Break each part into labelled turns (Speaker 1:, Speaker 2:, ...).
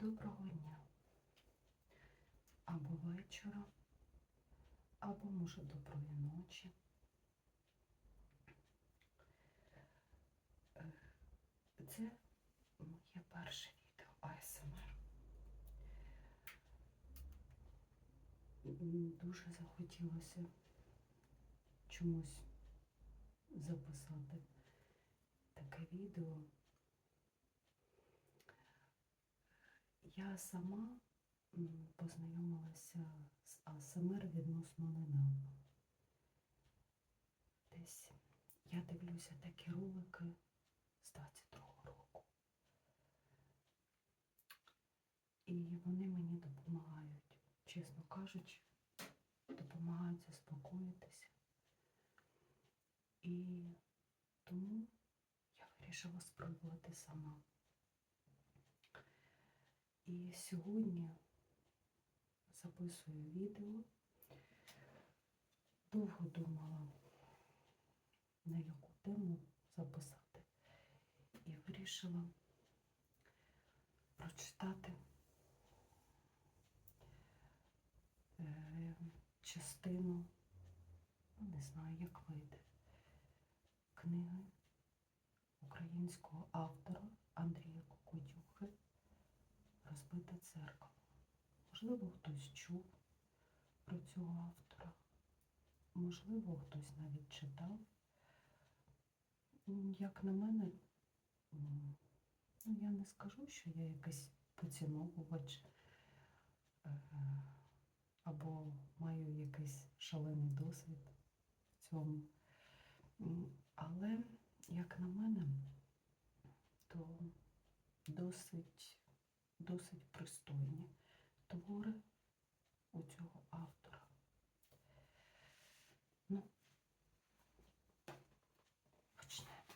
Speaker 1: Доброго дня. Або вечора, або, може, доброї ночі. Е, Це моє перше відео АСМР. Дуже захотілося чомусь записати таке відео. Я сама познайомилася з АСМР відносно недавно. Десь я дивлюся такі ролики з 22-го року. І вони мені допомагають, чесно кажучи, допомагають заспокоїтися. І тому я вирішила спробувати сама. І сьогодні записую відео. Довго думала, на яку тему записати. І вирішила прочитати е, частину, ну не знаю, як вийде, книги українського автора Андрія Розбите дзеркало. Можливо, хтось чув про цього автора, можливо, хтось навіть читав. Як на мене, ну я не скажу, що я якийсь поціновувач е, або маю якийсь шалений досвід в цьому. Але, як на мене, то досить досить пристойні твори у цього автора. Ну, почнемо.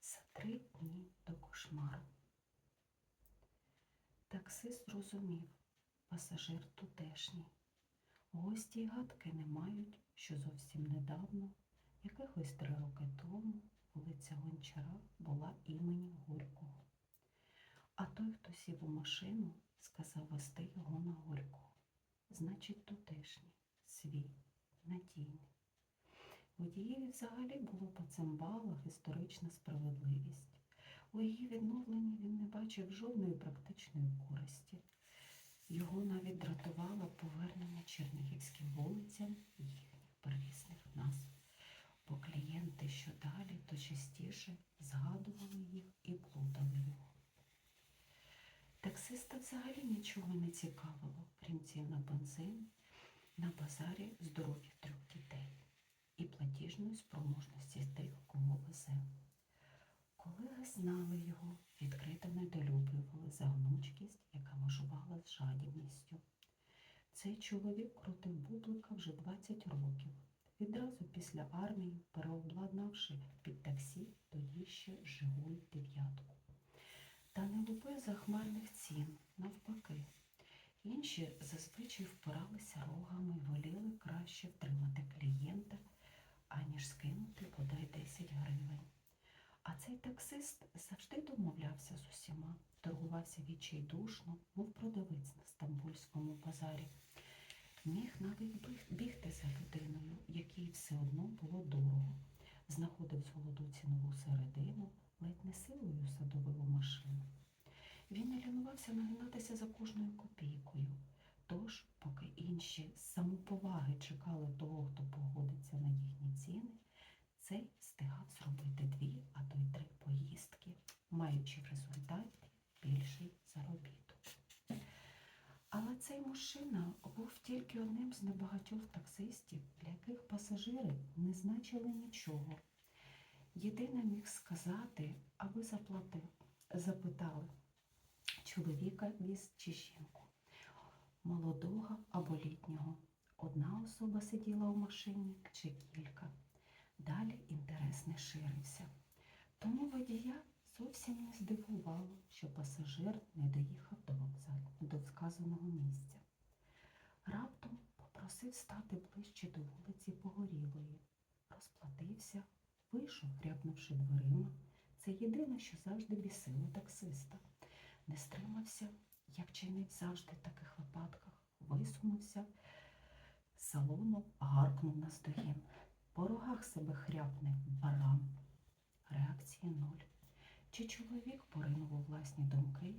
Speaker 1: За три дні до кошмару. Таксист зрозумів, пасажир тутешній. Гості й гадки не мають, що зовсім недавно, якихось три роки тому, вулиця Гончара була імені Горького. А той, хто сів у машину, сказав вести його на Горького. Значить, тутешній, свій, надійний. Водієві взагалі було по цим балах історична справедливість. У її відновленні він не бачив жодної практичної користі. Його навіть дратувало повернення чернігівським вулицям їхніх первісних назв бо клієнти що далі, то частіше згадували їх і плутали його. Таксиста взагалі нічого не цікавило, крім цін на бензин, на базарі здоров'я трьох дітей і платіжної спроможності тих, кого везе. Колеги знали його, відкрито недолюблювали за гнучкість, яка межувала з жадібністю. Цей чоловік крутив бублика вже 20 років, відразу після армії, переобладнавши під таксі тоді ще Жигуль дев'ятку. Та не лупив захмарних цін, навпаки. Інші зазвичай впиралися рогами і воліли краще втримати клієнта, аніж скинути подай 10 гривень. А цей таксист завжди домовлявся з усіма, торгувався відчайдушно, мов продавець на стамбульському базарі. Міг навіть бігти за людиною, якій все одно було дорого. Знаходив золоту цінову середину, ледь не силою садовив у машину. Він не лінувався нагинатися за кожною копійкою. Тож, поки інші з самоповаги чекали того, хто погодиться на їхні ціни, цей встигав зробити дві, а то й три поїздки, маючи в результаті більший заробіток. Але цей мужчина тільки одним з небагатьох таксистів, для яких пасажири не значили нічого. Єдине міг сказати, аби заплатив, запитали чоловіка віз чи жінку, молодого або літнього. Одна особа сиділа у машині чи кілька. Далі інтерес не ширився. Тому водія зовсім не здивувало, що пасажир не доїхав до вокзалу, до вказаного місця. Попросив стати ближче до вулиці Погорілої, розплатився, вийшов, грябнувши дверима. Це єдине, що завжди бісило таксиста. Не стримався, як чинить завжди в таких випадках, висунувся з салону, гаркнув на здогін. По рогах себе хряпне баран. Реакції нуль. Чи чоловік поринув у власні думки,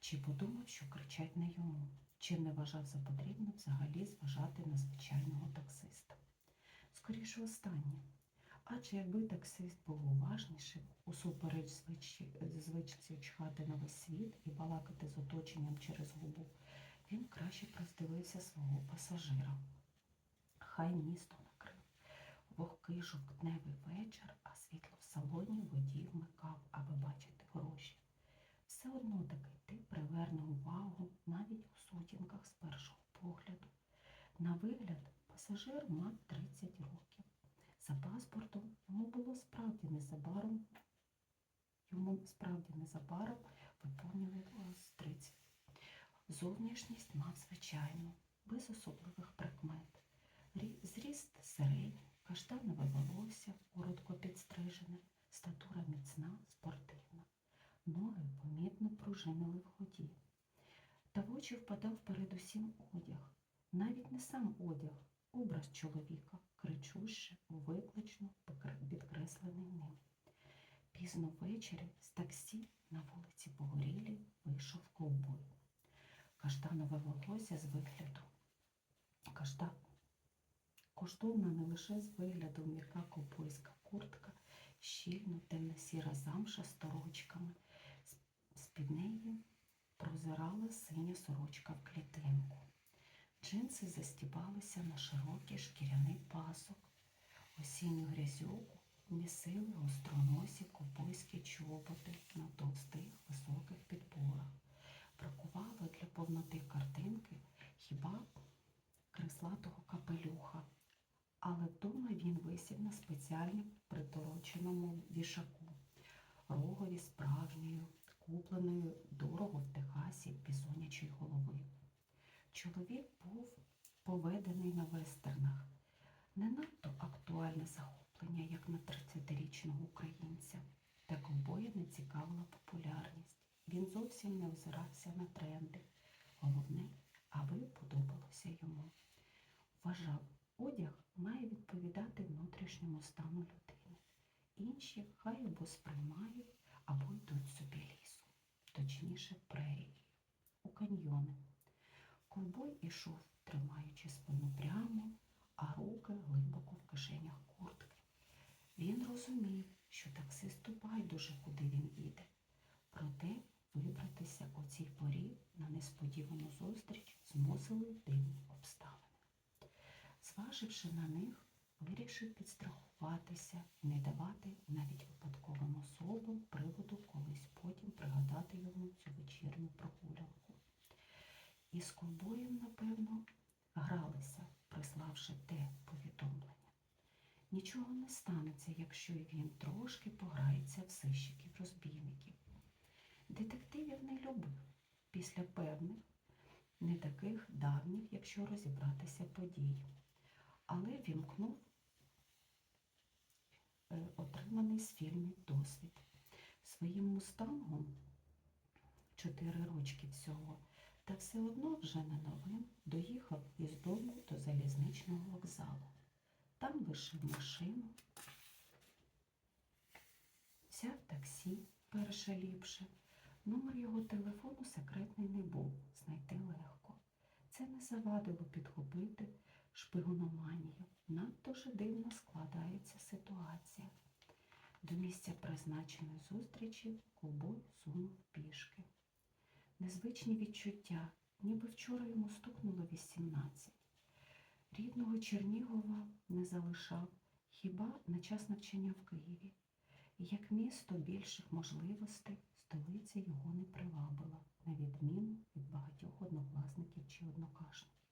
Speaker 1: чи подумав, що кричать на йому, чи не вважав за потрібне взагалі зважати на звичайного таксиста. Скоріше останнє. Адже якби таксист був уважнішим, усупереч звичці- чхати на весь світ і балакати з оточенням через губу, він краще б роздивився свого пасажира. Хай місто накрив. Вогкий жовтневий вечір, а світло в салоні водій вмикав, аби бачити гроші. Все одно таки ти приверне увагу навіть у сутінках з першого погляду. На вигляд пасажир мав 30 років. За паспортом йому було справді незабаром, йому справді незабаром виповнювалось 30. Зовнішність мав звичайну, без особливих прикмет. Зріст середній, каштанове волосся, коротко підстрижене, статура міцна, спортивна. Ноги помітно пружинили в ході. Та в очі впадав передусім одяг. Навіть не сам одяг, образ чоловіка, кричуще, виклично підкреслений ним. Пізно ввечері з таксі на вулиці Погорілі вийшов ковбой. Каштанове волосся з вигляду. Кашта... Коштовна не лише з вигляду м'яка ковбойська куртка, щільно темно-сіра замша з торочками. З-під неї прозирала синя сорочка в клітинку. Джинси застібалися на широкий шкіряний пасок. Осінню грязюку місили гостроносі ковбойські чоботи на товстих високих підборах. Бракувало для повноти картинки хіба креслатого капелюха. Але вдома він висів на спеціально притороченому вішаку, рогові справжньою, купленою дорого в Техасі бізонячої голови. Чоловік був поведений на вестернах. Не надто актуальне захоплення, як на 30-річного українця. Та ковбоя не цікавила популярність. Він зовсім не озирався на тренди. Головне, аби подобалося йому. Вважав, одяг має відповідати внутрішньому стану людини. Інші хай або сприймають, або йдуть собі лісом, точніше прерією, у каньйони. Ковбой ішов, тримаючи спину прямо, а руки глибоко в кишенях куртки. Він розумів, що таксисту байдуже, куди він іде. Проте вибратися у цій порі на несподівану зустріч змусили дивні обставини. Зваживши на них, вирішив підстрахуватися і не давати навіть випадковим особам приводу колись потім пригадати йому цю вечірню прогулянку. І з ковбоєм, напевно, гралися, приславши те повідомлення. Нічого не станеться, якщо він трошки пограється в сищиків розбійників. Детективів не любив після певних, не таких давніх, якщо розібратися подій, але вімкнув е, отриманий з фільмів досвід. Своїм мустангом чотири рочки всього, та все одно вже не новим доїхав із дому до залізничного вокзалу. Там лишив машину, взяв таксі перше ліпше. Номер його телефону секретний не був, знайти легко. Це не завадило підхопити шпигономанію. Надто ж дивно складається ситуація. До місця призначеної зустрічі ковбой сунув пішки. Незвичні відчуття, ніби вчора йому стукнуло 18. Рідного Чернігова не залишав хіба на час навчання в Києві. Як місто більших можливостей, столиця його не привабила, на відміну від багатьох однокласників чи однокашників.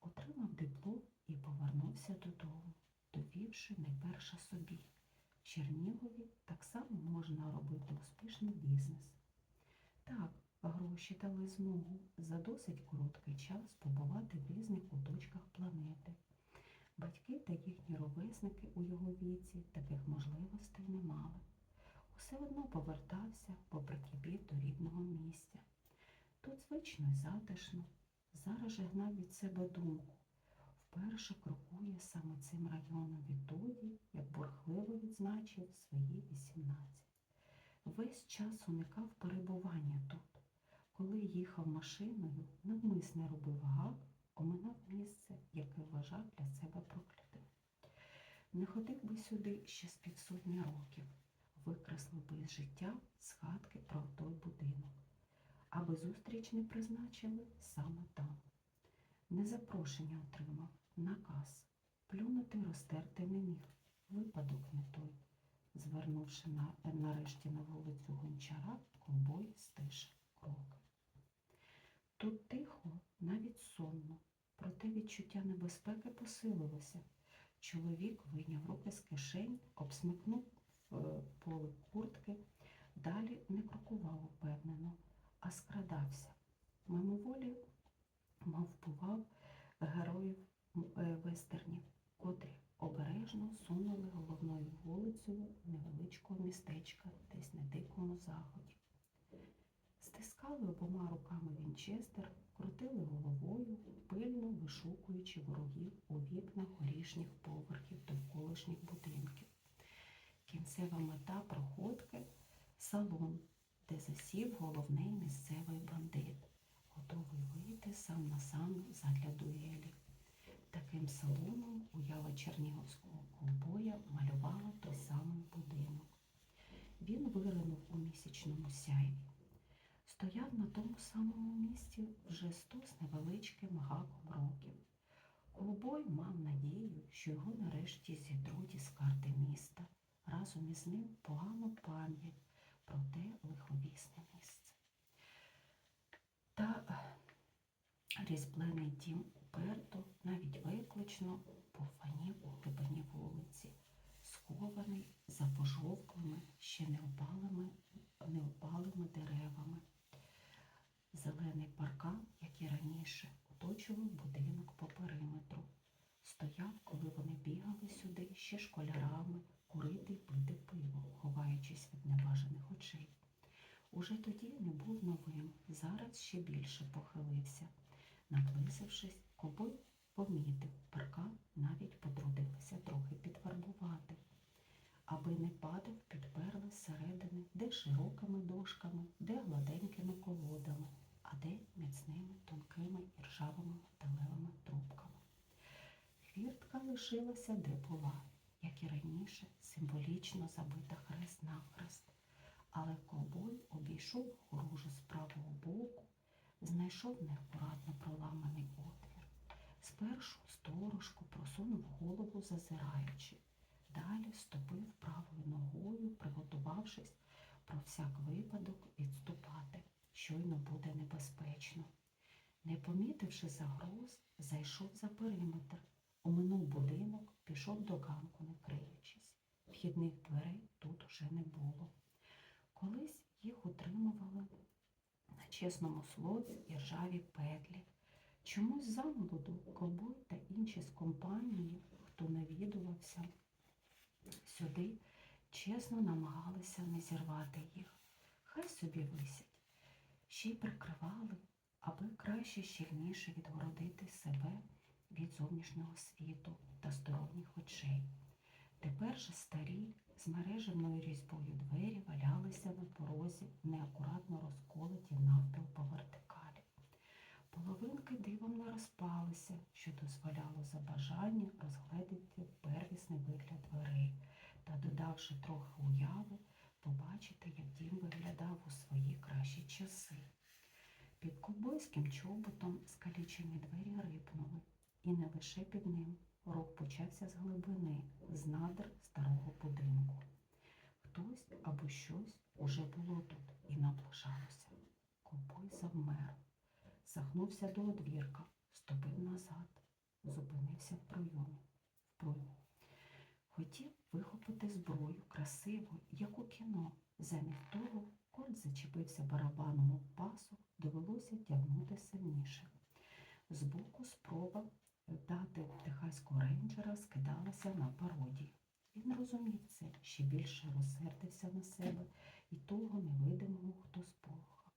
Speaker 1: Отримав диплом і повернувся додому, довівши найперше собі. Чернігові так само можна робити успішний бізнес. Так, гроші дали змогу за досить короткий час побувати в різних куточках планети. Батьки та їхні ровесники у його віці таких можливостей не мали. усе одно повертався, бо прикипів до рідного місця. Тут звично й затишно, зараз же гнав від себе думку. Вперше крокує саме цим районом відтоді, як бурхливо відзначив свої 18. Весь час уникав перебування тут. Коли їхав машиною, навмисне робив гак, оминав місце, яке вважав для себе проклятим. Не ходив би сюди ще з півсотні років, викреслив би із життя згадки про той будинок, аби зустріч не призначили саме там. Не запрошення отримав, наказ. Плюнути розтерти не міг. Випадок не той. Звернувши на, нарешті на вулицю гончара, ковбой стишив кроки. Тут тихо, навіть сонно, проте відчуття небезпеки посилилося. Чоловік вийняв руки з кишень, обсмикнув е, поле куртки, далі не крокував упевнено, а скрадався. Мимоволі мов впував героїв е, вестернів, котрі обережно сунули головною вулицею невеличкого містечка десь на дикому заході. Стискали обома руками Вінчестер, крутили головою, пильно вишукуючи ворогів у вікнах горішніх поверхів довколишніх будинків. Кінцева мета проходки салон, де засів головний місцевий бандит, готовий вийти сам на сам задля дуелі. Таким салоном уява чернігівського ковбоя малювала той самий будинок. Він виринув у місячному сяйві. Стояв на тому самому місці вже сто з невеличким гаком років. Ковбой мав надію, що його нарешті зітруть із карти міста. Разом із ним погану пам'ять про те лиховісне місце. Та е, різьблений дім уперто, навіть виклично, повфанів у глибині вулиці, скований за пожовклими, ще не опалими, не опалими деревами. Зелений паркан, як і раніше, оточував будинок по периметру. Стояв, коли вони бігали сюди ще школярами, курити й пити пиво, ховаючись від небажаних очей. Уже тоді не був новим, зараз ще більше похилився. Наблизившись, кобой помітив, паркан навіть потрудилися трохи підфарбувати. Аби не падав, підперли зсередини, де широкими дошками, де гладенькими колодами, міцними, тонкими і ржавими металевими трубками. Хвіртка лишилася де була, як і раніше, символічно забита хрест навхрест. Але ковбой обійшов гружу з правого боку, знайшов неакуратно проламаний отвір. Спершу сторожко просунув голову, зазираючи. Далі ступив правою ногою, приготувавшись про всяк випадок відступати. Щойно буде небезпечно. Не помітивши загроз, зайшов за периметр, оминув будинок, пішов до ганку, не криючись. Вхідних дверей тут уже не було. Колись їх утримували на чесному слові і ржаві петлі. Чомусь замолоду ковбой та інші з компанії, хто навідувався сюди, чесно намагалися не зірвати їх. Хай собі висять. Ще й прикривали, аби краще щільніше відгородити себе від зовнішнього світу та сторонніх очей. Тепер же старі з мережевною різьбою двері валялися на порозі, неакуратно розколоті навпіл по вертикалі. Половинки дивом не розпалися, що дозволяло за бажання розгледіти первісний вигляд дверей та, додавши трохи уяви, побачити, як дім виглядав у свої кращі часи. Під ковбойським чоботом скалічені двері рипнули, і не лише під ним. Рух почався з глибини, з надр старого будинку. Хтось або щось уже було тут і наближалося. Ковбой завмер, сахнувся до одвірка, ступив назад, зупинився в проймі. Хотів вихопити зброю красиву, як у кіно. Замість того кольт зачепився барабаном у пасу, довелося тягнути сильніше. Збоку спроба дати техаського рейнджера скидалася на пародію. Він зрозумів це, ще більше розсердився на себе і того невидимого, хто сполохав.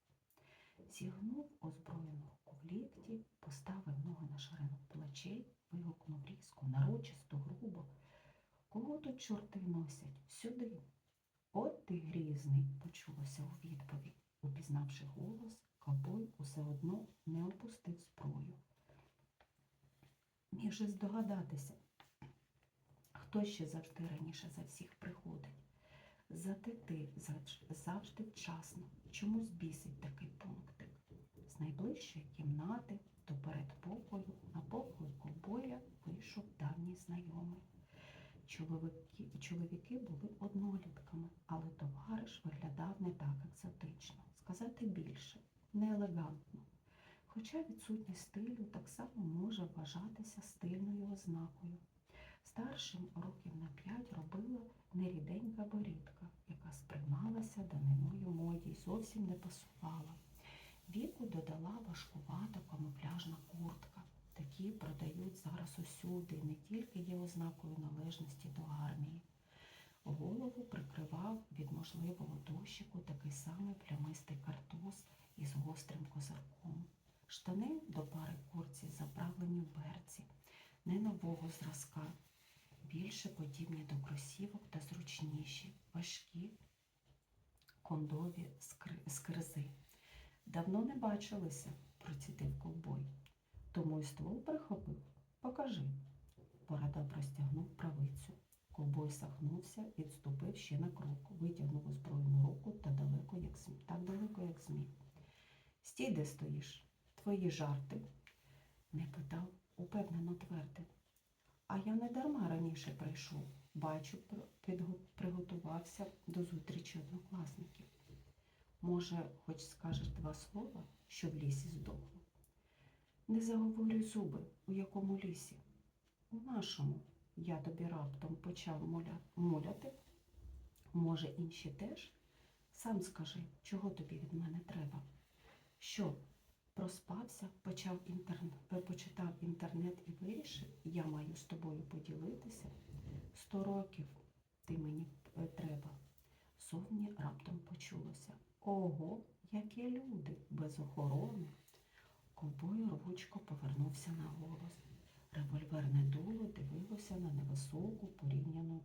Speaker 1: Зігнув озброєну руку в лікті, поставив ноги на ширину плечей, вигукнув різко, нарочисто, грубо. Кого тут чорти носять? Сюди. От ти грізний, почулося у відповідь. Упізнавши голос, ковбой усе одно не опустив зброю. Міг же здогадатися, хто ще завжди раніше за всіх приходить. Зате ти завжди вчасно. Чомусь бісить такий пунктик. З найближчої кімнати до передпокою на покою ковбоя вийшов давній знайомий. Чоловіки, чоловіки були однолітками, але товариш виглядав не так екзотично, сказати більше, неелегантно. Хоча відсутність стилю так само може вважатися стильною ознакою. Старшим років на п'ять робила неріденька борідка, яка сприймалася даниною моді й зовсім не пасувала. Віку додала важкувата камуфляжна куртка. Такі продають зараз усюди, не тільки є ознакою належності до армії. Голову прикривав від можливого дощику такий самий плямистий картуз із гострим козирком. Штани до пари курці заправлені в берці, не нового зразка, більше подібні до кросівок та зручніші, важкі, кондові скри- скирзи. Давно не бачилися, процідив. Тому й ствол прихопив. Покажи. Порада простягнув правицю. Ковбой сахнувся, відступив ще на крок, витягнув озброєну руку та далеко, як зміг, так далеко, як зміг. Стій, де стоїш. Твої жарти. Не питав, упевнено твердив. А я не дарма раніше прийшов. Бачу, приготувався до зустрічі однокласників. Може, хоч скажеш два слова, що в лісі здохло? Не заговорюй зуби, у якому лісі? У нашому. Я тобі раптом почав моля... моляти. Може, інші теж? Сам скажи, чого тобі від мене треба? Що, проспався, почав інтернет, почитав інтернет і вирішив, я маю з тобою поділитися? Сто років ти мені е, треба. Зовні раптом почулося. Ого, які люди без охорони. Ковбой рвучко повернувся на голос. Револьверне дуло дивилося на невисоку порівняну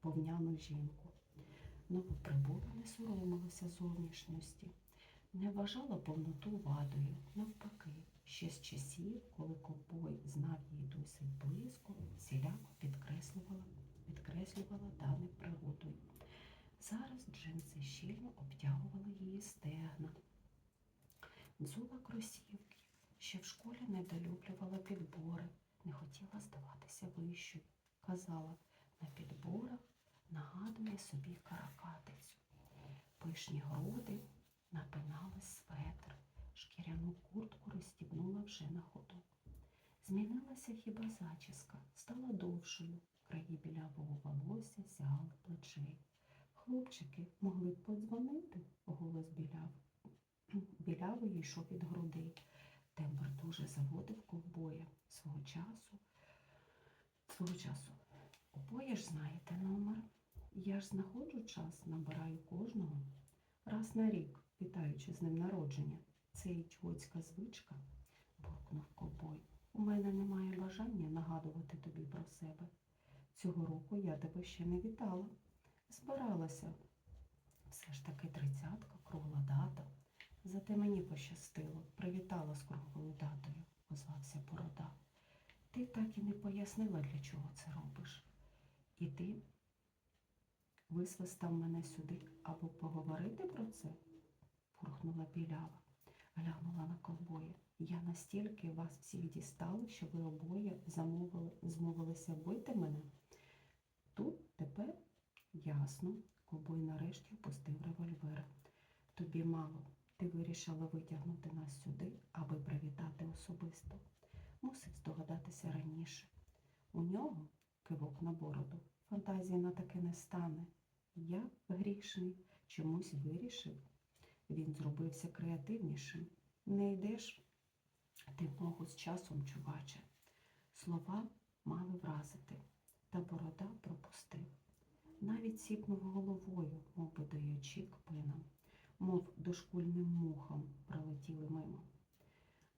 Speaker 1: повняну жінку. Новоприбула не соромилася зовнішності, не вважала повноту вадою. Навпаки, ще з часів, коли ковбой знав її досить близько, всіляко підкреслювала, підкреслювала дане природою. Зараз джинси щільно обтягували її стегна. Дзула кросівки, ще в школі недолюблювала підбори, не хотіла здаватися вищою. Казала, на підборах нагадує собі каракатицю. Пишні груди напинали светр, шкіряну куртку розстібнула вже на ходу. Змінилася хіба зачіска, стала довшою, краї білявого волосся сягали плечей. Хлопчики могли б подзвонити, голос біляв. Білявий йшов від грудей. Тембр дуже заводив ковбоя свого часу. Свого часу. Обоє ж знаєте номер. Я ж знаходжу час, набираю кожного. Раз на рік, вітаючи з ним народження. Це ідіотська звичка, буркнув ковбой. У мене немає бажання нагадувати тобі про себе. Цього року я тебе ще не вітала. Збиралася. Все ж таки тридцятка, кругла дата. Зате мені пощастило, привітала з круглою датою, озвався Борода. Ти так і не пояснила, для чого це робиш. І ти висвистав мене сюди або поговорити про це? пурхнула білява, глянула на ковбоя. Я настільки вас всіх дістала, що ви обоє замовили, змовилися бити мене. Тут тепер ясно, ковбой нарешті впустив револьвер. Тобі мало. Ти вирішила витягнути нас сюди, аби привітати особисто. Мусив здогадатися раніше. У нього, кивок на бороду, фантазії на таке не стане. Я, грішний, чомусь вирішив. Він зробився креативнішим. Не йдеш ти в з часом, чуваче. Слова мали вразити, та борода пропустив. навіть сіпнув головою, мов би даючи кпинам, мов дошкульним мухам пролетіли мимо.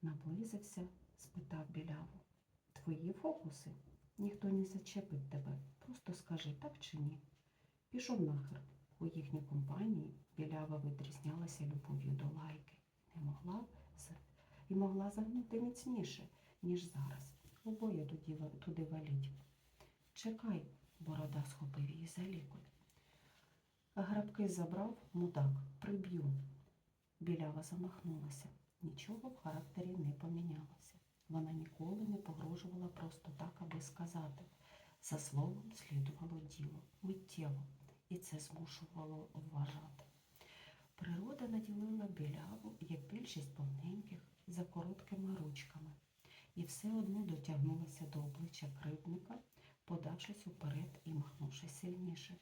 Speaker 1: Наблизився, спитав біляву. Твої фокуси? Ніхто не зачепить тебе. Просто скажи, так чи ні? Пішов нахер. У їхній компанії білява відрізнялася любов'ю до лайки. Не могла і могла загнути міцніше, ніж зараз. Обоє туди, валіть. Чекай, борода схопив її за лікоть. Грабки забрав, мудак, приб'ю. Білява замахнулася. Нічого в характері не помінялося. Вона ніколи не погрожувала просто так, аби сказати. За словом слідувало діло, миттєво, і це змушувало вважати. Природа наділила біляву, як більшість повненьких, за короткими ручками, і все одно дотягнулася до обличчя кривдника, подавшись уперед і махнувши сильніше.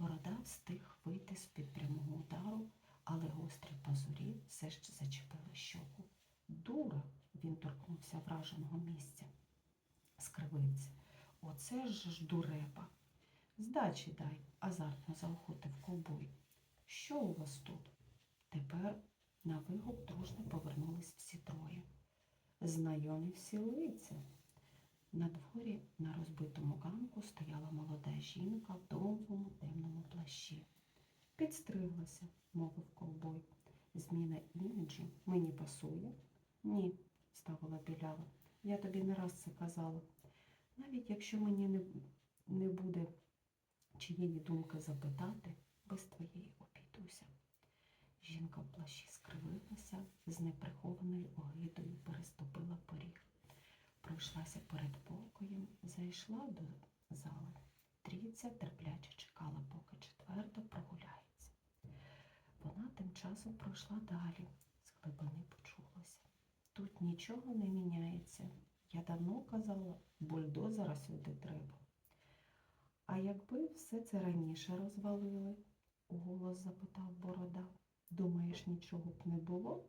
Speaker 1: Борода встиг вийти з-під прямого удару, але гострі пазурі все ж зачепили щоку. Дура! він торкнувся враженого місця. Скривився. Оце ж дурепа. Здачі дай, азартно заохотив ковбой. Що у вас тут? Тепер на вигук дружно повернулись всі троє. Знайомі всі лиця. На дворі на розбитому ганку стояла молода жінка в довгому темному плащі. Підстриглася, мовив ковбой. Зміна іміджу мені пасує? Ні, ставила білява. Я тобі не раз це казала. Навіть якщо мені не, не буде чиєї думки запитати, без твоєї обійдуся. Жінка в плащі скривилася, з неприхованою огидою переступила поріг. Пройшлася перед покоєм, зайшла до зали. Трійця терпляче чекала, поки четверта прогуляється. Вона тим часом пройшла далі, з глибини почулося. Тут нічого не міняється. Я давно казала, бульдозера сюди треба. А якби все це раніше розвалили, уголос запитав Борода. Думаєш, нічого б не було?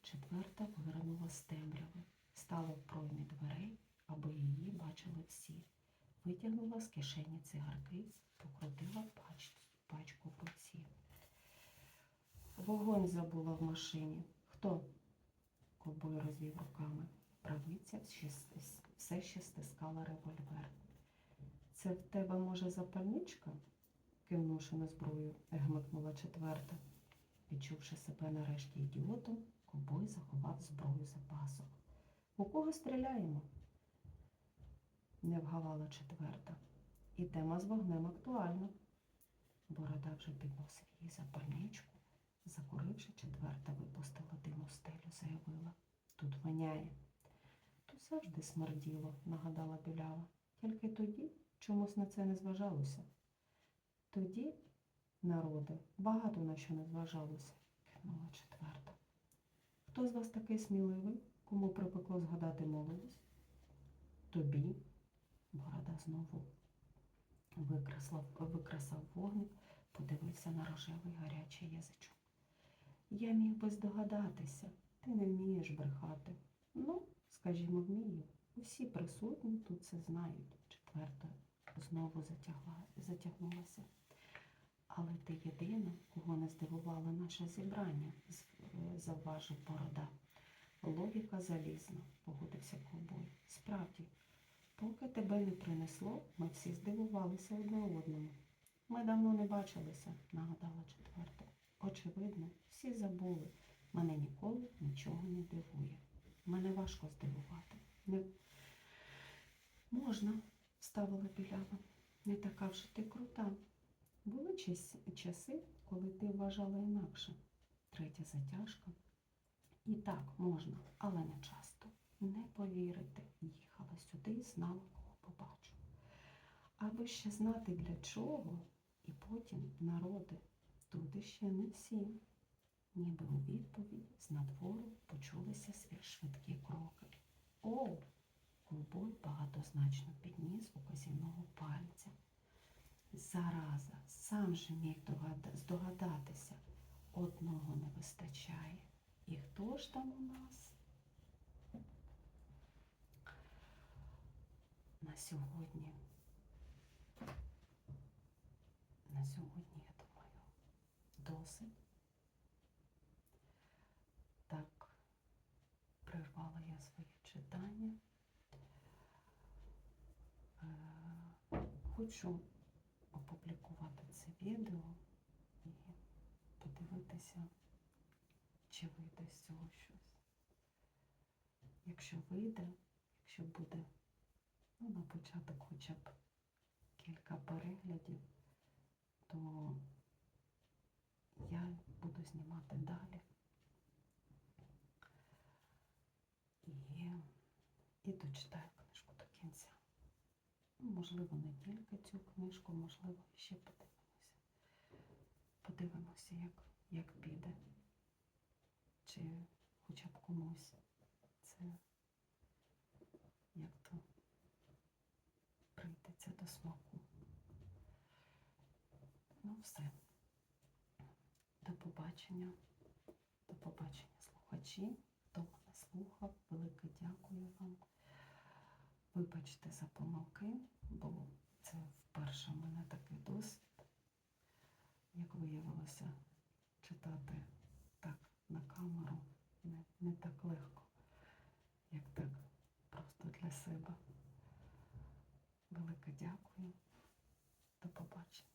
Speaker 1: Четверта виринула з темряви, стала в проймі дверей, аби її бачили всі. Витягнула з кишені цигарки, покрутила пач, пачку в руці. Вогонь забула в машині. Хто? Ковбой розвів руками. Правиця все ще стискала револьвер. Це в тебе, може, запальничка? кивнувши на зброю, гмикнула четверта. Відчувши себе нарешті ідіотом, ковбой заховав зброю за пасок. У кого стріляємо? Не вгавала четверта. І тема з вогнем актуальна. Борода вже підносив її запальничку. Закуривши, четверта випустила диму стелю, заявила. Тут воняє. Тут завжди смерділо, нагадала білява. Тільки тоді чомусь на це не зважалося. Тоді, народи, багато на що не зважалося, кивнула четверта. Хто з вас такий сміливий, кому припекло згадати молодість? Тобі, борода знову викресав вогник, подивився на рожевий гарячий язичок. Я міг би здогадатися, ти не вмієш брехати. Ну, скажімо, вмію. Усі присутні тут це знають. Четверта знову затягла, затягнулася. Але ти єдина, кого не здивувало наше зібрання, е, завважив борода. Логіка залізна, погодився ковбой. Справді, поки тебе не принесло, ми всі здивувалися одне одному. Ми давно не бачилися, нагадала четверта. Очевидно, всі забули. Мене ніколи нічого не дивує. Мене важко здивувати. Не... Можна, ставила білява. Не така вже ти крута. Були часи, коли ти вважала інакше. Третя затяжка. І так можна, але не часто. Не повірите, їхала сюди і знала, кого побачу. Аби ще знати для чого, і потім народи, тут іще не всі. Ніби у відповідь з надвору почулися швидкі кроки. О! Ковбой багатозначно підніс указівного пальця. Зараза, сам же міг здогадатися. Одного не вистачає. І хто ж там у нас? На сьогодні На сьогодні, я думаю, досить. Так, прервала я своє читання. Е, Хочу опублікувати це відео і подивитися, чи вийде з цього щось. Якщо вийде, якщо буде, ну, на початок хоча б кілька переглядів, то я буду знімати далі. І, і дочитаю книжку до кінця. Ну, Можливо, не тільки цю книжку, можливо, ще подивимося. Подивимося, як, як піде. Чи хоча б комусь це як то прийдеться до смаку. Ну, все. До побачення. До побачення, слухачі. Хто мене слухав, велике дякую вам. Вибачте за помилки, бо це вперше в мене такий досвід. Як виявилося, читати на камеру не, не так легко, як так просто для себе. Велике дякую. До побачення.